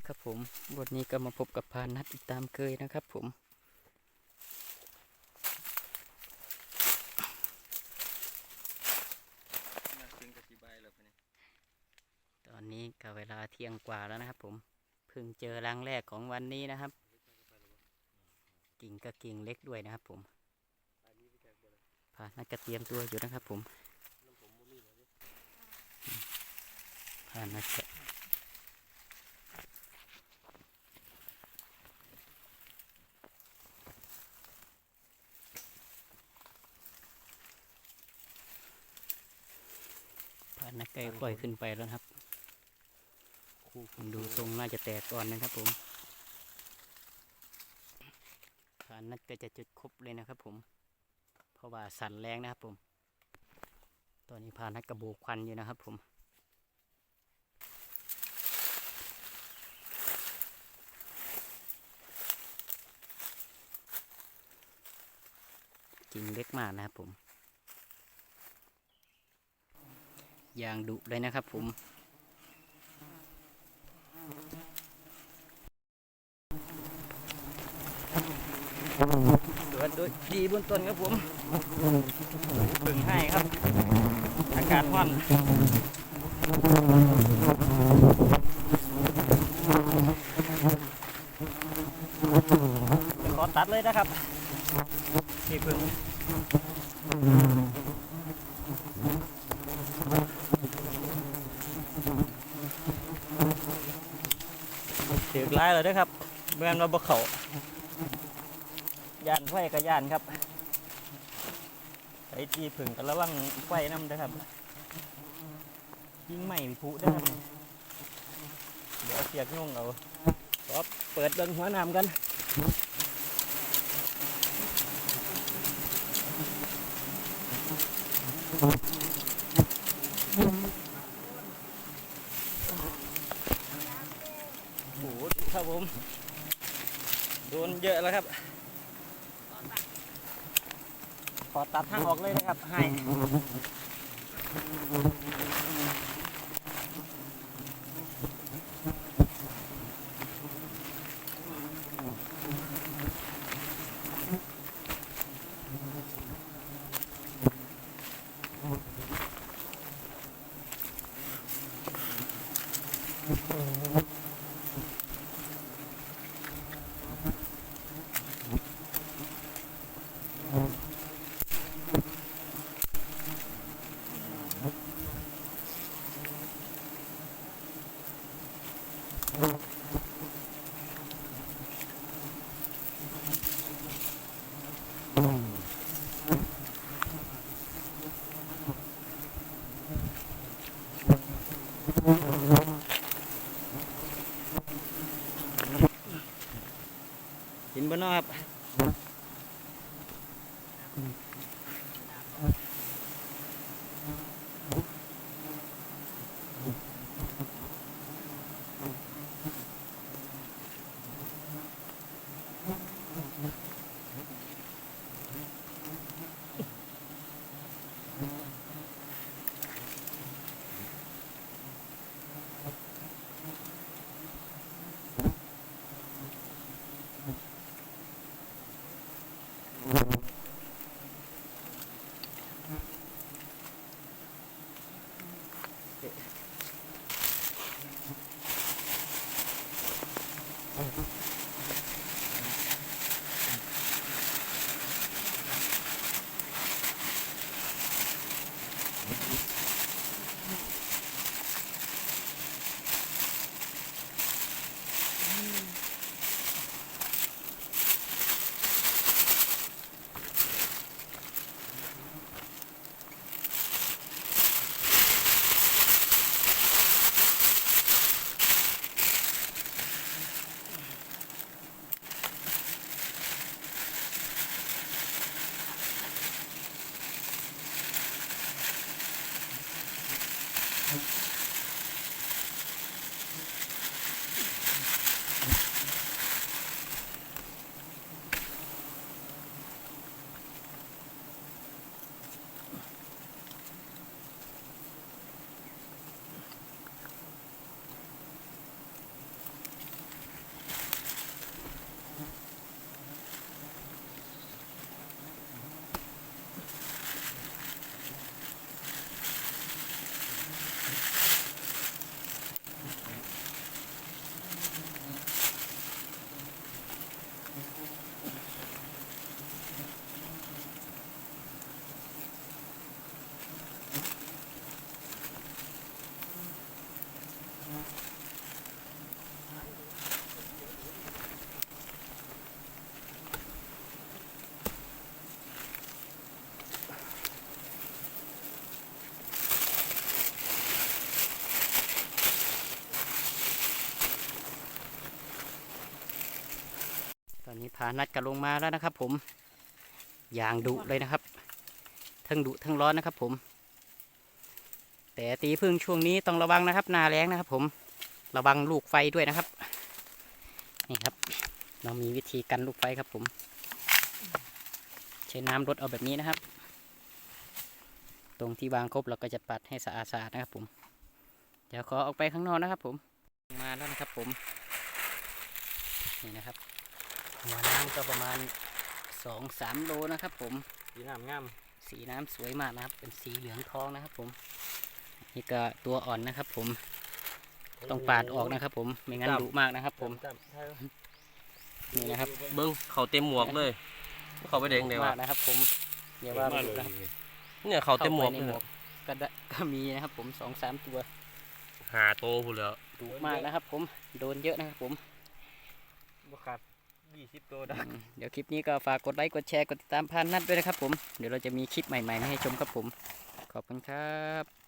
ดีครับผมวันนี้ก็มาพบกับพานัดอีกตามเคยนะครับผมมาถึงกะทิใบแล้วพะนี่ตอนนี้ก็เวลาเที่ยงกว่าแล้วนะครับผมเพิ่งเจอรังแรกของวันนี้นะครับ กิ่งก็กิ่งเล็กด้วยนะครับผมพานัดก็เตรียมตัวอยู่นะครับผมพานัดก็พานัดก็ค่อยขึ้นไปแล้วครับผมดูทรงน่าจะแตกก่อนนะครับผมพานัดก็จะจุดครบเลยนะครับ ผม เพราะว่าสั่นแรงนะครับผม ตอนนี้พานัดกระโบกควันอยู่นะครับผมกิ่งเล็กมากนะครับผม อย่างดุเลยนะครับผมสวัสดีบนต้นครับผมผึ่งให้ครับ อากาศร้อนขอตัดเลยนะครับนี่ผึ่ง ถือกลายเลยนะครับเมื่อนเราบกเขาย่านไฟกับย่านครับไอ้จีผึ่งกันระวังไฟน้ำเด้อครับ ยิงใหม่ผุเด้ครับเดี๋ยวเสียกโยงเอาก็เปิดเบิงหัวน้ำกันโอ้โห ครับผม โดนเยอะแล้วครับ ขอตัดทางออกเลยนะครับให้ เห็นบ่นอครับ พานัดกันลงมาแล้วนะครับ ผมอย่างดุเลยนะครับ ทั้งดุทั้งร้อนนะครับ ผม แต่ตีพึ่งช่วงนี้ต้องระวังนะครับ นาแรงนะครับ ผมระวังลูกไฟด้วยนะครับนี่ครับ เรามีวิธีกันลูกไฟครับ ผม ใช้น้ำรดเอาแบบนี้นะครับ ตรงที่วางครบเราก็จะปัดให้สะอาดๆนะครับผมเดี๋ยวขอออกไปข้างนอกนะครับ ผมมาแล้วนะครับผมนี่นะครับ หัวน้ำก็ประมาณสองสามโลนะครับ ผม สีน้ำงาม สีน้ำสวยมากนะครับ เป็นสีเหลืองทองนะครับ ผม นี่ก็ตัวอ่อนนะครับ ผม ต้องปาดออกนะครับ ผม ไม่งั้นดุมากนะครับ ผม นี่นะครับ เบิ้งเขาเต็มหมวกเลย เขาไปเด้งเดียวมากนะครับ ผมอย่าว่าดุนะครับเนี่ยเขาเต็มหมวกข้าไปเลในยหมวกก็ได้ก็มีนะครับ ผมสองสามตัวหาโตพูดแล้วดุมากนะครับ ผม โดนเยอะนะครับ ผมบ่ขาด ยี่สิบตัวได้อืมเดี๋ยวคลิปนี้ก็ฝากกดไลค์กดแชร์กดติดตามพานนัดด้วยนะครับผม เดี๋ยวเราจะมีคลิปใหม่ๆมาให้ชมครับผม ขอบคุณครับ